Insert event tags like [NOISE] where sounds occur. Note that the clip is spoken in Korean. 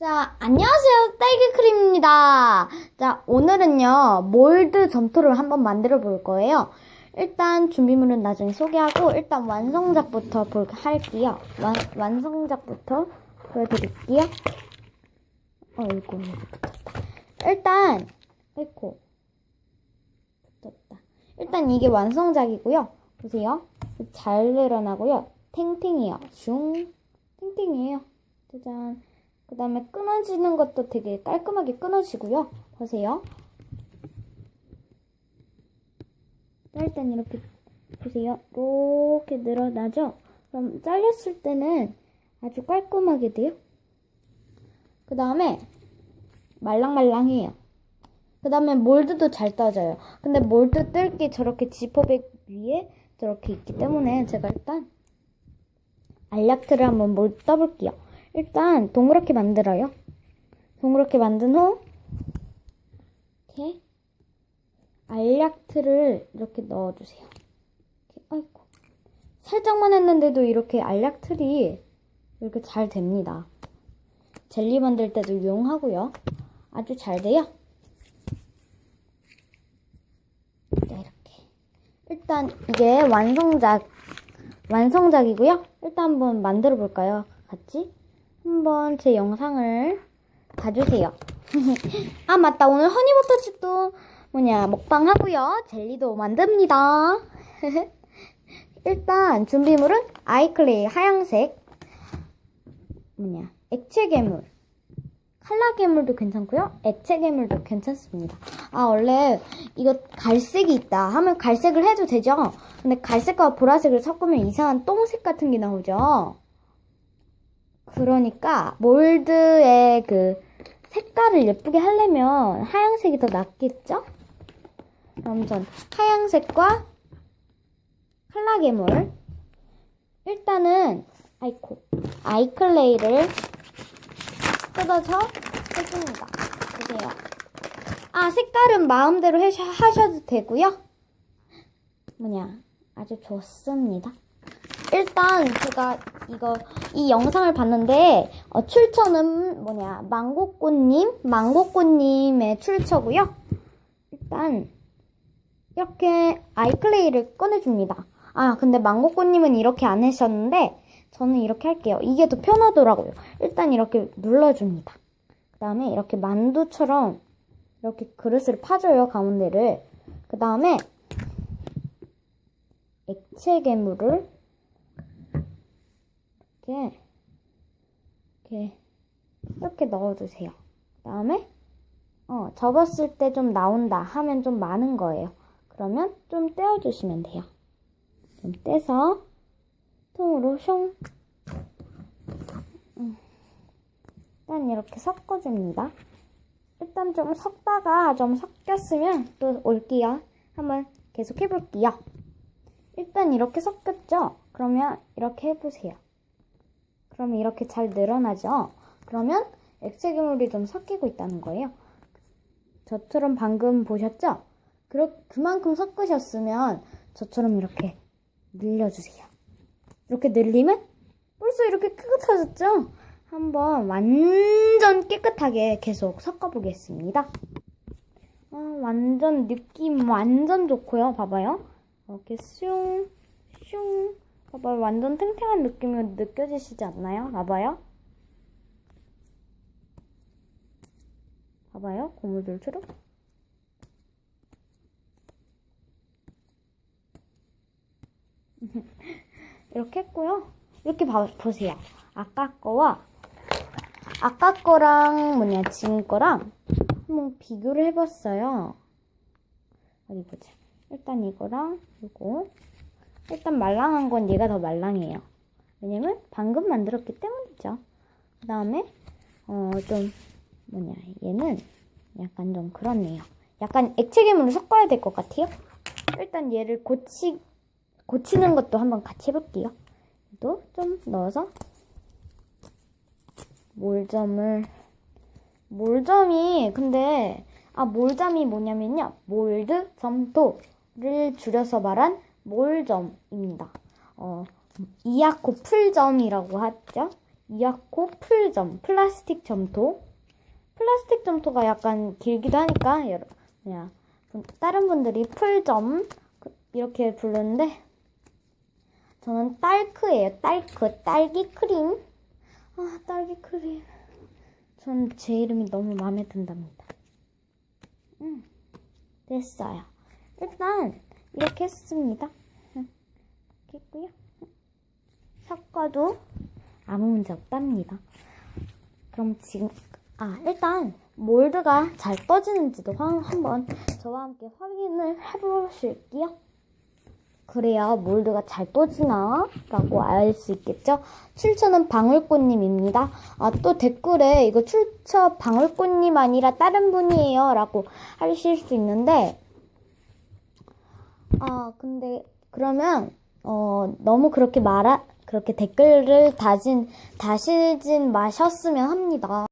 자, 안녕하세요. 딸기크림입니다. 자, 오늘은요, 몰드 점토를 한번 만들어 볼 거예요. 일단 준비물은 나중에 소개하고, 일단 완성작부터 볼, 할게요. 완, 완성작부터 보여드릴게요. 어, 이거 붙었다. 일단, 아이코. 붙었다. 일단 이게 완성작이고요. 보세요. 잘 늘어나고요. 탱탱이요. 슝. 탱탱이에요. 짜잔. 그 다음에 끊어지는 것도 되게 깔끔하게 끊어지고요. 보세요. 자, 일단 이렇게 보세요. 이렇게 늘어나죠? 그럼 잘렸을 때는 아주 깔끔하게 돼요. 그 다음에 말랑말랑해요. 그 다음에 몰드도 잘 떠져요. 근데 몰드 뜰게 저렇게 지퍼백 위에 저렇게 있기 때문에 제가 일단 알약틀을 한번 몰 떠볼게요. 일단 동그랗게 만들어요. 동그랗게 만든 후 이렇게 알약틀을 이렇게 넣어주세요. 이렇게, 아이고 살짝만 했는데도 이렇게 알약틀이 이렇게 잘 됩니다. 젤리 만들 때도 유용하고요. 아주 잘 돼요. 네, 이렇게. 일단 이게 완성작 완성작이고요. 일단 한번 만들어 볼까요? 같이 한번 제 영상을 봐주세요. [LAUGHS] 아 맞다 오늘 허니버터칩도 뭐냐 먹방 하고요. 젤리도 만듭니다. [LAUGHS] 일단 준비물은 아이클레이 하얀색 뭐냐 액체 괴물 칼라 괴물도 괜찮고요. 액체 괴물도 괜찮습니다. 아 원래 이거 갈색이 있다 하면 갈색을 해도 되죠. 근데 갈색과 보라색을 섞으면 이상한 똥색 같은 게 나오죠. 그러니까 몰드의 그 색깔을 예쁘게 하려면 하얀색이 더 낫겠죠? 그럼 전 하얀색과 칼라 괴물 일단은 아이코 아이클레이를 뜯어서 해줍니다. 보세요. 아 색깔은 마음대로 하셔도 되고요. 뭐냐 아주 좋습니다. 일단 제가 이거 이 영상을 봤는데 어, 출처는 뭐냐 망고꽃님 망고꽃님의 출처고요. 일단 이렇게 아이클레이를 꺼내줍니다. 아 근데 망고꽃님은 이렇게 안 하셨는데 저는 이렇게 할게요. 이게 더 편하더라고요. 일단 이렇게 눌러줍니다. 그 다음에 이렇게 만두처럼 이렇게 그릇을 파줘요 가운데를. 그 다음에 액체 괴물을 이렇게 이렇게 이렇게 넣어주세요. 그 다음에 어 접었을 때 좀 나온다 하면 좀 많은 거예요. 그러면 좀 떼어주시면 돼요. 좀 떼서 통으로 숑 음. 일단 이렇게 섞어줍니다. 일단 좀 섞다가 좀 섞였으면 또 올게요. 한번 계속 해볼게요. 일단 이렇게 섞였죠? 그러면 이렇게 해보세요. 그러면 이렇게 잘 늘어나죠? 그러면 액체 괴물이 좀 섞이고 있다는 거예요. 저처럼 방금 보셨죠? 그러, 그만큼 섞으셨으면 저처럼 이렇게 늘려주세요. 이렇게 늘리면 벌써 이렇게 깨끗해졌죠? 한번 완전 깨끗하게 계속 섞어보겠습니다. 아, 완전 느낌 완전 좋고요. 봐봐요. 이렇게 슝, 슝. 봐봐요. 완전 탱탱한 느낌이 느껴지시지 않나요? 봐봐요. 봐봐요. 고무줄처럼. [LAUGHS] 이렇게 했고요. 이렇게 봐, 보세요. 아까 거와 아까 거랑 뭐냐 지금 거랑 한번 비교를 해봤어요. 어디 보자. 일단 이거랑 이거 일단 말랑한 건 얘가 더 말랑해요. 왜냐면 방금 만들었기 때문이죠. 그 다음에 어 좀 뭐냐 얘는 약간 좀 그렇네요. 약간 액체 괴물을 섞어야 될 것 같아요. 일단 얘를 고치 고치는 것도 한번 같이 해볼게요. 또 좀 넣어서 몰점을 몰점이 근데 아 몰점이 뭐냐면요 몰드 점토를 줄여서 말한 몰점입니다. 어 이하코 풀점이라고 하죠. 이아코 풀점, 플라스틱 점토. 플라스틱 점토가 약간 길기도 하니까 분- 다른 분들이 풀점 그- 이렇게 부르는데 저는 딸크예요. 딸크, 딸기 크림. 아, 딸기 크림. 전 제 이름이 너무 마음에 든답니다. 음, 됐어요. 일단 이렇게 했습니다. 음, 이렇게 했고요. 섞어도 아무 문제 없답니다. 그럼 지금 아 일단 몰드가 잘 떠지는지도 한- 한번 저와 함께 확인을 해보실게요. 그래야 몰드가 잘 떠지나? 라고 알 수 있겠죠? 출처는 방울꽃님입니다. 아, 또 댓글에 이거 출처 방울꽃님 아니라 다른 분이에요. 라고 하실 수 있는데, 아, 근데, 그러면, 어, 너무 그렇게 말아, 그렇게 댓글을 다진, 다시진 마셨으면 합니다.